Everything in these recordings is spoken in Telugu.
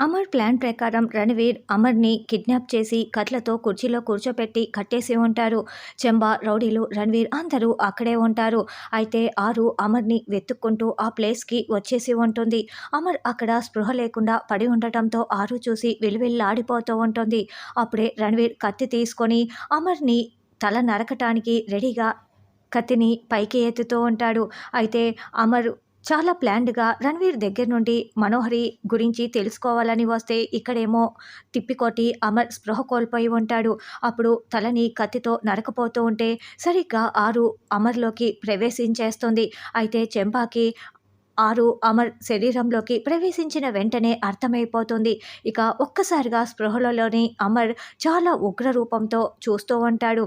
అమర్ ప్లాన్ ప్రకారం రణవీర్ అమర్ని కిడ్నాప్ చేసి కట్లతో కుర్చీలో కూర్చోపెట్టి కట్టేసి ఉంటారు. చెంబా రౌడీలు రణవీర్ అందరూ అక్కడే ఉంటారు. అయితే ఆరు అమర్ని వెతుక్కుంటూ ఆ ప్లేస్కి వచ్చేసి ఉంటుంది. అమర్ అక్కడ స్పృహ లేకుండా పడి ఉండటంతో ఆరు చూసి విలువిల్లాడిపోతూ ఉంటుంది. అప్పుడే రణవీర్ కత్తి తీసుకొని అమర్ని తల నరకటానికి రెడీగా కత్తిని పైకి ఎత్తుతూ ఉంటాడు. అయితే అమర్ చాలా ప్లాన్డ్గా రణవీర్ దగ్గర నుండి మనోహరి గురించి తెలుసుకోవాలని వస్తే ఇక్కడేమో తిప్పికొట్టి అమర్ స్పృహ కోల్పోయి ఉంటాడు. అప్పుడు తలని కత్తితో నరకపోతూ ఉంటే సరిగ్గా ఆరు అమర్లోకి ప్రవేశించేస్తుంది. అయితే చెంపాకి ఆరు అమర్ శరీరంలోకి ప్రవేశించిన వెంటనే అర్థమైపోతుంది. ఇక ఒక్కసారిగా స్పృహలలోని అమర్ చాలా ఉగ్ర రూపంతో చూస్తూ ఉంటాడు.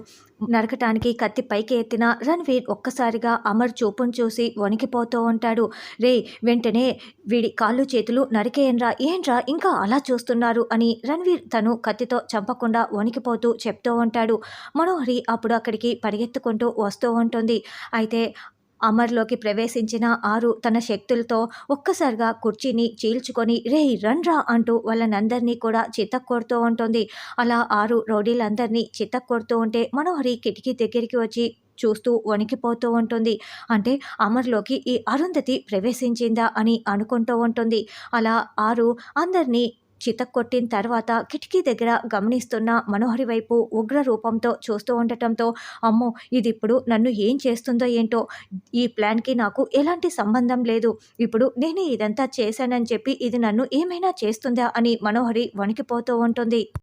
నరకటానికి కత్తి పైకి ఎత్తిన రణ్వీర్ ఒక్కసారిగా అమర్ చూపును చూసి వణికిపోతూ ఉంటాడు. రే వెంటనే వీడి కాళ్ళు చేతులు నరికేయన్రా ఏంట్రా ఇంకా అలా చూస్తున్నారు అని రణ్వీర్ తను కత్తితో చంపకుండా వణికిపోతూ చెప్తూ ఉంటాడు. మనోహరి అప్పుడు అక్కడికి పరిగెత్తుకుంటూ వస్తూ ఉంటుంది. అయితే అమర్లోకి ప్రవేశించిన ఆరు తన శక్తులతో ఒక్కసారిగా కుర్చీని చీల్చుకొని రే రన్రా అంటూ వాళ్ళనందరినీ కూడా చిత్తకొడుతూ ఉంటుంది. అలా ఆరు రౌడీలందరినీ చిత్తకొడుతూ ఉంటే మనోహరి కిటికీ దగ్గరికి వచ్చి చూస్తూ వణికిపోతూ ఉంటుంది. అంటే అమర్లోకి ఈ అరుంధతి ప్రవేశించిందా అని అనుకుంటూ ఉంటుంది. అలా ఆరు అందరినీ చితక్కొట్టిన తర్వాత కిటికీ దగ్గర గమనిస్తున్న మనోహరి వైపు ఉగ్ర రూపంతో చూస్తూ ఉండటంతో అమ్మో ఇది ఇప్పుడు నన్ను ఏం చేస్తుందో ఏంటో? ఈ ప్లాన్కి నాకు ఎలాంటి సంబంధం లేదు. ఇప్పుడు నేను ఇదంతా చేశానని చెప్పి ఇది నన్ను ఏమైనా చేస్తుందా అని మనోహరి వణికిపోతూ ఉంటుంది.